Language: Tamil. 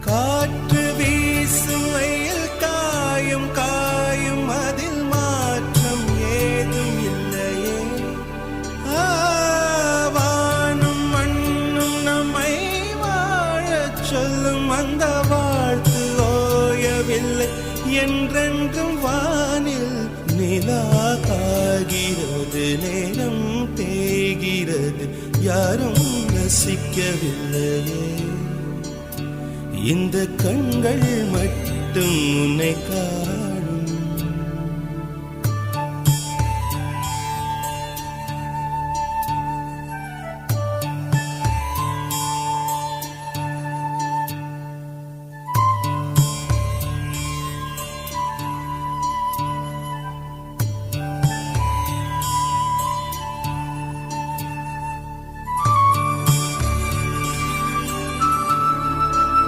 காற்று வீசும் காயும் காயும் அதில் மாற்றம் ஏதும் இல்லையே. வானும் மண்ணும் நம்மை வாழச் சொல்லும் அந்த வாழ்த்து ஓயவில்லை. என்றென்றும் வானில் நிலா நேரம் தேய்கிறது. யாரும் ரசிக்கவில்லையே இந்த கண்கள் மட்டும் உன்னை காண